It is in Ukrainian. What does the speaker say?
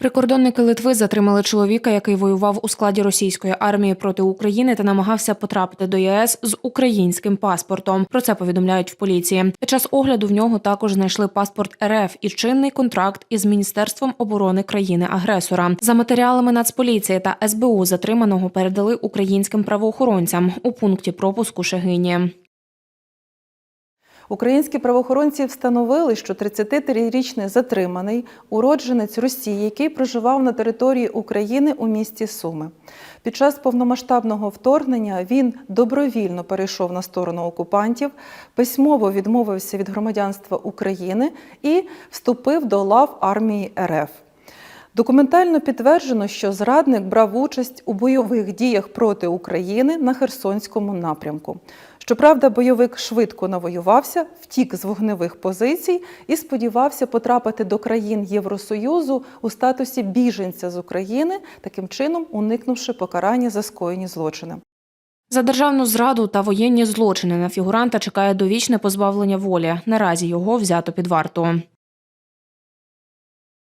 Прикордонники Литви затримали чоловіка, який воював у складі російської армії проти України та намагався потрапити до ЄС з українським паспортом. Про це повідомляють в поліції. Під час огляду в нього також знайшли паспорт РФ і чинний контракт із міністерством оборони країни-агресора. За матеріалами Нацполіції та СБУ затриманого передали українським правоохоронцям у пункті пропуску Шегині. Українські правоохоронці встановили, що 33-річний затриманий уродженець Росії, який проживав на території України у місті Суми. Під час повномасштабного вторгнення він добровільно перейшов на сторону окупантів, письмово відмовився від громадянства України і вступив до лав армії РФ. Документально підтверджено, що зрадник брав участь у бойових діях проти України на Херсонському напрямку. Щоправда, бойовик швидко навоювався, втік з вогневих позицій і сподівався потрапити до країн Євросоюзу у статусі біженця з України, таким чином уникнувши покарання за скоєні злочини. За державну зраду та воєнні злочини на фігуранта чекає довічне позбавлення волі. Наразі його взято під варту.